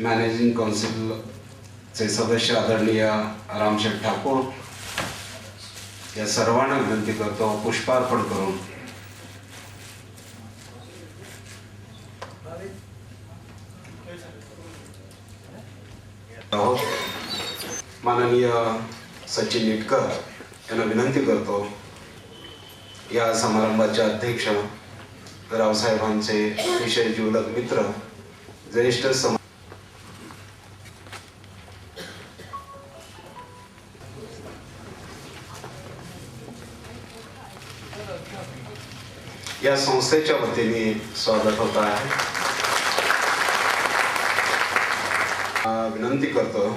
Managing काउन्सिलचे सदस्य आदरणीय रामशेठ ठाकूर या सर्वांना विनंती करतो पुष्पार्पण करून. हो. माननीय सचिन इटकर यांना विनंती करतो या समारंभाचे अध्यक्ष रावसाहेबांचे विशेष जीवलक मित्र ज्येष्ठ सम या संस्थेच्या वतीने स्वागत होत आहे. विनंती करतो.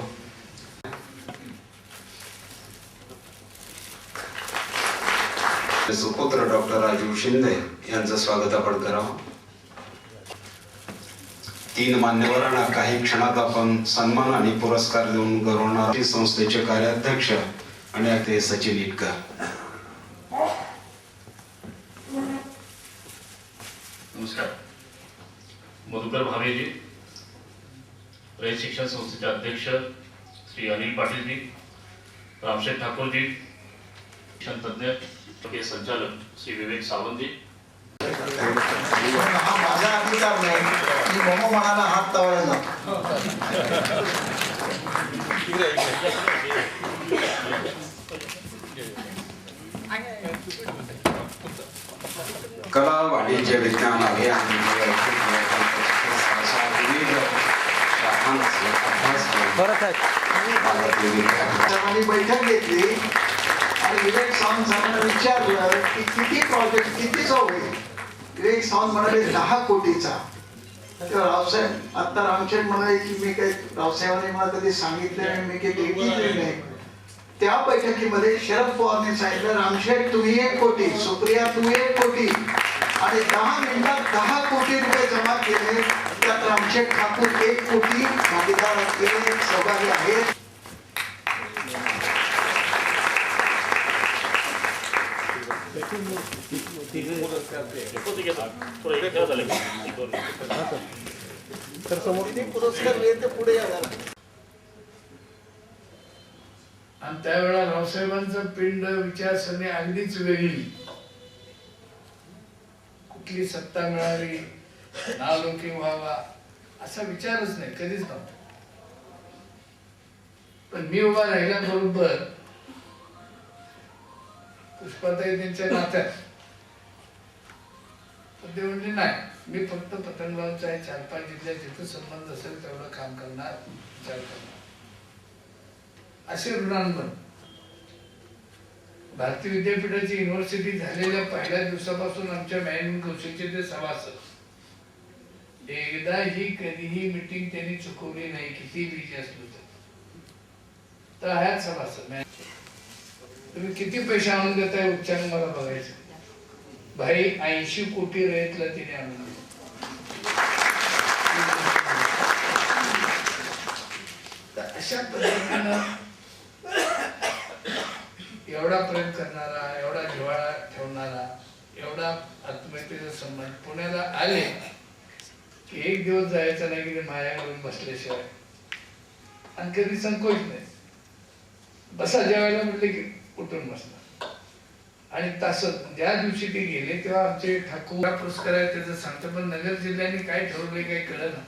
सुपुत्र डॉक्टर राजीव शिंदे यांचं स्वागत आपण करावं. तीन मान्यवरांना काही क्षणात आपण सन्मान आणि पुरस्कार देऊन गौरवणार संस्थेचे कार्याध्यक्ष आणि ते सचिन इटकर. नमस्कार. मधुकर भावेजी रयत शिक्षण संस्थेचे अध्यक्ष श्री अनिल पाटीलजी रामशेठ ठाकूरजी शिक्षण तज्ञ संचालक श्री विवेक सावंतजी. हा माझा अधिकार नाही मम मनाला हात लावायला कला वाणिज्य विज्ञान विविध शाखांचे विद्यापीठ सर्वांनी बैठक घेतली आणि विवेक सावंत सरांना विचारलं की किती प्रोजेक्ट कितीचा होईल विवेक सावंत म्हणाले दहा कोटीचा. तेव्हा रावसाहेब आता रामचंद म्हणाले की मी काही रावसाहेबांनी मला कधी सांगितलं नाही मी काही घेतली नाही. त्या बैठकीमध्ये शरद पवारने सांगितलं रामशेठ तुम्ही एक कोटी सुप्रिया तू एक कोटी. आणि दहा मिनिटात दहा कोटी रुपये जमा केले. त्यात रामशेठ ठाकूर एक कोटी भागीदार असलेले सहभागी आहेत. पुरस्कार मिळते पुढे या जरा. आणि त्यावेळेला रावसाहेबांचं पिंड विचारसरणी अगदीच वेगळी. कुठली सत्ता मिळावी नालोकी व्हावा असा विचारच नाही कधीच नव्हता. पण मी उभा राहिल्याबरोबर पुष्पाताई त्यांच्या नात्यात पण ते म्हणजे नाही मी फक्त पतंगबावचा आहे चार पाच जिल्ह्यात जिथं संबंध असेल तेवढं काम करणार विचार करणार. असे ऋणांबन भारतीय विद्यापीठाची युनिव्हर्सिटी झालेल्या पहिल्या दिवसापासून आमच्या मॅन कौन्सिलचे ते सभासद. एकदाही कधीही मिटिंग त्यांनी चुकवली नाही किती बिझी असलो तर. आहेत सभासद तुम्ही किती पैसे आणून देताय उच्चारण मला बघायचं. भाई ऐंशी कोटी रयतला तिने आणून अशा पद्धतीनं एवढा प्रेम करणारा एवढा जिव्हाळा ठेवणारा एवढा आत्मीयतेचा संबंध पुण्याला आले की एक दिवस जायचं नाही की ते माया करून बसल्याशिवाय. आणि कधी संकोच नाही. बसा जेवायला म्हटले की उठून बसणार आणि तास ज्या दिवशी ते गेले तेव्हा आमचे ठाकूर पुरस्कार आहे त्याचं सांगतो पण नगर जिल्ह्याने काय ठरवलंय काही कळलं ना